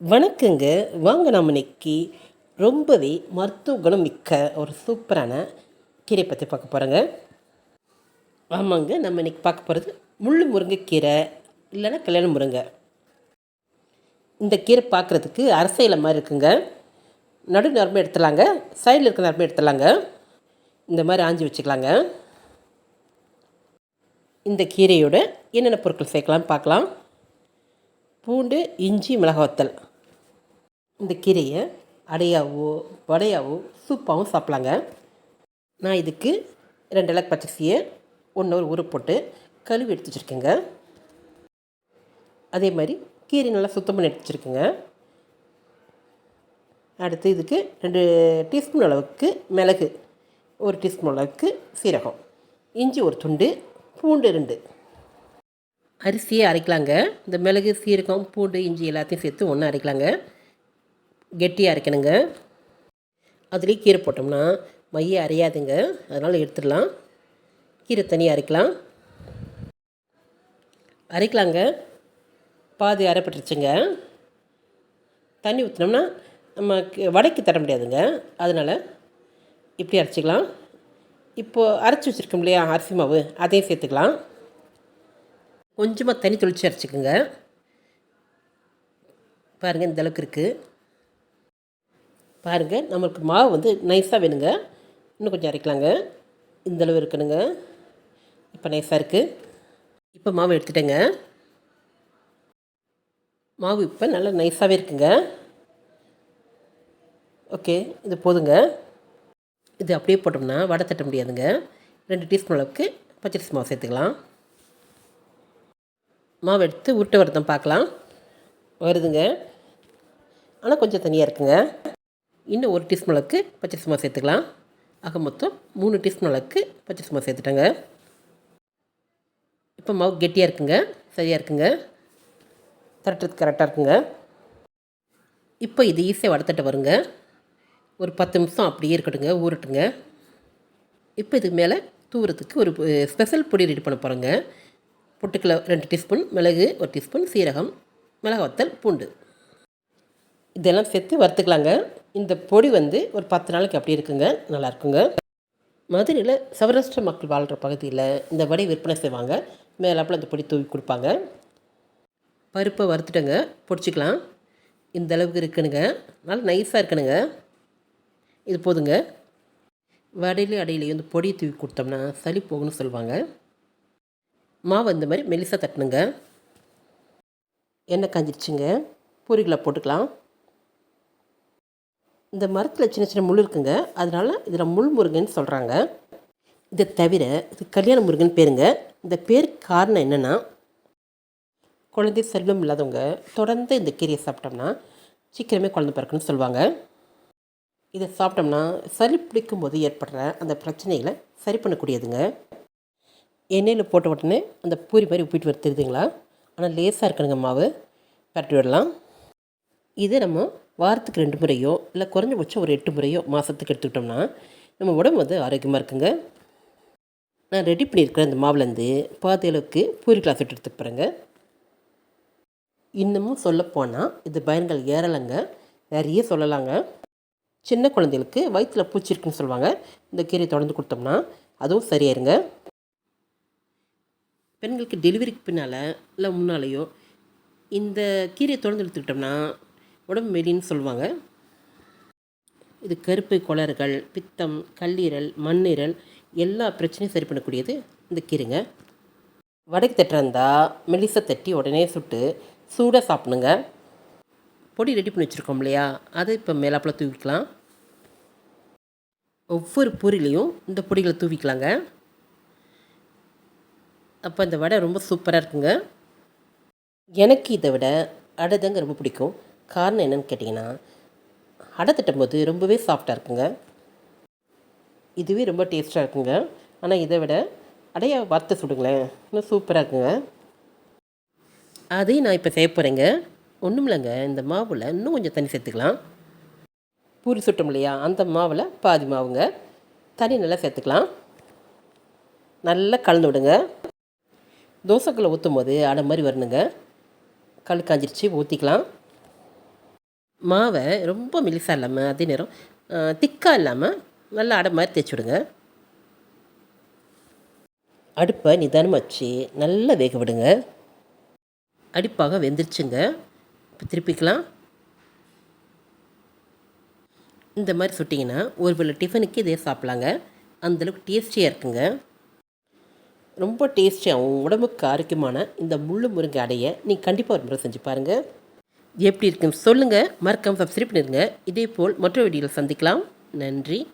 வணக்கங்க. வாங்க நம்ம இன்னைக்கு ரொம்பவே மருத்துவ குணம் மிக்க ஒரு சூப்பரான கீரை பற்றி பார்க்க போகிறோங்க ஆமாங்க நம்ம இன்னைக்கு பார்க்க போகிறது முள் முருங்கைக்கீரை இல்லைன்னா கல்யாண முருங்கை. இந்த கீரை பார்க்குறதுக்கு அரசையில் மாதிரி இருக்குங்க. நடு நரம்பு எடுத்துடலாங்க. சைடில் இருக்க நரம்பு எடுத்துடலாங்க. இந்த மாதிரி ஆஞ்சி வச்சுக்கலாங்க. இந்த கீரையோட என்னென்ன பொருட்கள் சேர்க்கலாம்னு பார்க்கலாம். பூண்டு இஞ்சி மிளகாய் வத்தல். இந்த கீரையை அடையாவோ வடையாவோ சூப்பாகவும் சாப்பிட்லாங்க. நான் இதுக்கு ரெண்டு இலக்கு பச்சரிசியை ஒன்று ஒரு ஊற போட்டு கழுவி எடுத்து வச்சுருக்கேங்க. அதே மாதிரி கீரை நல்லா சுத்தம் பண்ணி எடுத்து வச்சுருக்கேங்க. அடுத்து இதுக்கு ரெண்டு டீஸ்பூன் அளவுக்கு மிளகு ஒரு டீஸ்பூன் அளவுக்கு சீரகம் இஞ்சி ஒரு துண்டு பூண்டு ரெண்டு. அரிசியை அரைக்கலாங்க. இந்த மிளகு சீரகம் பூண்டு இஞ்சி எல்லாத்தையும் சேர்த்து ஒன்று அரைக்கலாங்க. கெட்டியாக அரைக்கணுங்க அதுலேயே கீரை போட்டோம்னா மைய அரையாதுங்க. அதனால் எடுத்துடலாம். கீரை தனியாக அரைக்கலாம். அரைக்கலாங்க. பாதி அரைப்பட்டுருச்சுங்க. தண்ணி ஊற்றினோம்னா நம்ம வடைக்கு தர முடியாதுங்க. அதனால் இப்படி அரைச்சிக்கலாம். இப்போது அரைச்சி வச்சுருக்கோம் இல்லையா அரிசி மாவு அதையும் சேர்த்துக்கலாம். கொஞ்சமாக தண்ணி தொளிச்சு அரைச்சிக்கோங்க. பாருங்கள் இந்த அளவுக்கு இருக்குது பாருங்கள் நம்மளுக்கு மாவு வந்து நைஸாக வேணுங்க. இன்னும் கொஞ்சம் அரைக்கலாங்க. இந்த அளவு இருக்கணுங்க. இப்போ நைஸாக இருக்குது இப்போ மாவு எடுத்துட்டேங்க. மாவு இப்போ நல்லா நைஸாகவே இருக்குங்க. ஓகே இது போதுங்க. இது அப்படியே போட்டோம்னா வடை தட்ட முடியாதுங்க. ரெண்டு டீஸ்பூன் அளவுக்கு பச்சரிசி மாவு சேர்த்துக்கலாம். மாவு எடுத்து உருட்டை வரதான் பார்க்கலாம். வருதுங்க. ஆனால் கொஞ்சம் தனியாக இருக்குங்க. இன்னும் ஒரு டீஸ்பூன் அளவுக்கு பச்சை சும்மா சேர்த்துக்கலாம். ஆக மொத்தம் மூணு டீஸ்பூன் அளவுக்கு பச்சை சும்மா சேர்த்துட்டேங்க. இப்போ மாவு கெட்டியாக இருக்குங்க சரியாக இருக்குங்க. தட்டுறதுக்கு கரெக்டாக இருக்குங்க. இப்போ இது ஈஸியாக வடத்தட்ட வருங்க. ஒரு பத்து நிமிஷம் அப்படியே இருக்கட்டுங்க ஊறட்டுங்க. இப்போ இதுக்கு மேலே தூவுறதுக்கு ஒரு ஸ்பெஷல் பொடி ரெடி பண்ண போகிறோங்க பொட்டுக்கலை ரெண்டு டீஸ்பூன் மிளகு ஒரு டீஸ்பூன் சீரகம் மிளகாய் வத்தல் பூண்டு. இதெல்லாம் சேர்த்து வறுத்துக்கலாங்க. இந்த பொடி வந்து ஒரு பத்து நாளைக்கு அப்படி இருக்குங்க. நல்லா இருக்குங்க. மதுரையில் சௌராஷ்டிர மக்கள் வாழ்கிற பகுதியில் இந்த வடை விற்பனை செய்வாங்க. மேலாப்பில் இந்த பொடி தூவி கொடுப்பாங்க. பருப்பை வறுத்துட்டங்க. பொடிச்சிக்கலாம். இந்த அளவுக்கு இருக்கணுங்க நல்லா நைஸாக இருக்கணுங்க இது போதுங்க. வடையிலையும் அடையிலையும் இந்த பொடியை தூவி கொடுத்தோம்னா சளி போகணும்னு சொல்லுவாங்க. மாவு இந்த மாதிரி மெலிசாக தட்டணுங்க எண்ணெய் காஞ்சிருச்சுங்க. பூரிகளை போட்டுக்கலாம். இந்த மரத்தில் சின்ன சின்ன முள் இருக்குங்க. அதனால் இதில் முள் முருகன் சொல்கிறாங்க இதை தவிர இது கல்யாண முருகன் பேருங்க. இந்த பேருக்கு காரணம் என்னென்னா குழந்தை செல்வம் இல்லாதவங்க தொடர்ந்து இந்த கீரையை சாப்பிட்டோம்னா சீக்கிரமே குழந்தை பிறக்குன்னு சொல்லுவாங்க. இதை சாப்பிட்டோம்னா சளி பிடிக்கும் போது ஏற்படுற அந்த பிரச்சனைகளை சரி பண்ணக்கூடியதுங்க. எண்ணெயில் போட்ட உடனே அந்த பூரி மாதிரி உப்பிட்டு வர தெரியுதுங்களா? ஆனால் லேசாக இருக்கணுங்க மாவு. பரட்டி விடலாம். இது நம்ம வாரத்துக்கு ரெண்டு முறையோ இல்லை குறைஞ்சபட்சம் ஒரு எட்டு முறையோ மாதத்துக்கு எடுத்துக்கிட்டோம்னா நம்ம உடம்பு வந்து ஆரோக்கியமாக இருக்குங்க. நான் ரெடி பண்ணியிருக்கிற இந்த மாவுலேருந்து பாதி அளவுக்கு பூரி கிளாஸ் விட்டு எடுத்துக்க போகிறேங்க இன்னமும் சொல்லப்போனால் இது பயன்கள் ஏறலைங்க. நிறைய சொல்லலாங்க. சின்ன குழந்தைகளுக்கு வயிற்றில் பூச்சி இருக்குன்னு சொல்லுவாங்க. இந்த கீரையை தொடர்ந்து கொடுத்தோம்னா அதுவும் சரியாயிருங்க. பெண்களுக்கு டெலிவரிக்கு பின்னால் இல்லை முன்னாலேயோ இந்த கீரையை தொடர்ந்து எடுத்துக்கிட்டோம்னா உடம்பு மெலின்னு சொல்லுவாங்க. இது கருப்பு குளறுகள் பித்தம் கல்லீரல் மண்ணீரல் எல்லா பிரச்சனையும் சரி பண்ணக்கூடியது இந்த கீரைங்க. வடக்கு தட்டுறந்தா மெலிசை தட்டி உடனே சுட்டு சூடாக சாப்பிடுங்க. பொடி ரெடி பண்ணி வச்சுருக்கோம் இல்லையா? அதை இப்போ மேலாப்பில் தூவிக்கலாம். ஒவ்வொரு பொரிலையும் இந்த பொடிகளை தூவிக்கலாங்க. அப்போ இந்த வடை ரொம்ப சூப்பராக இருக்குங்க. எனக்கு இதை விட அடை தாங்க ரொம்ப பிடிக்கும். காரணம் என்னன்னு கேட்டிங்கன்னா அடை தட்டும்போது ரொம்பவே சாஃப்டாக இருக்குங்க. இதுவே ரொம்ப டேஸ்ட்டாக இருக்குங்க. ஆனால் இதை விட அடையை வறுத்து சுடுங்களேன். இன்னும் சூப்பராக இருக்குங்க. அதையும் நான் இப்போ செய்ய போகிறேங்க ஒன்றும் இல்லைங்க. இந்த மாவில் இன்னும் கொஞ்சம் தண்ணி சேர்த்துக்கலாம். பூரி சுட்டோம் இல்லையா? அந்த மாவில் பாதி மாவுங்க. தண்ணி நல்லா சேர்த்துக்கலாம். நல்லா கலந்து விடுங்க. தோசைக்குள்ளே ஊற்றும் போது அடை மாதிரி வரணுங்க. கல் காஞ்சிருச்சு ஊற்றிக்கலாம் மாவை ரொம்ப மெலிசாக இல்லாமல் அதே நேரம் திக்காக இல்லாமல் நல்லா அடை மாதிரி தேய்ச்சி விடுங்க. அடுப்பை நிதானமாக வச்சு நல்லா வேக விடுங்க. அடிப்பாக வெந்துருச்சுங்க. இப்போ திருப்பிக்கலாம். இந்த மாதிரி சுட்டிங்கன்னா ஒரு வேளை டிஃபனுக்கு இதே சாப்பிட்லாங்க. அந்தளவுக்கு டேஸ்டியாக இருக்குங்க. ரொம்ப டேஸ்டியாகவும் உடம்புக்கு ஆரோக்கியமான இந்த முள்ளு முருங்கை அடையை நீங்கள் கண்டிப்பாக ஒரு முறை செஞ்சு பாருங்கள் எப்படி இருக்கும் சொல்லுங்கள் மறக்காமல் சப்ஸ்கிரைப் பண்ணிடுங்க. இதே போல் மற்ற வீடியோவில் சந்திக்கலாம். நன்றி.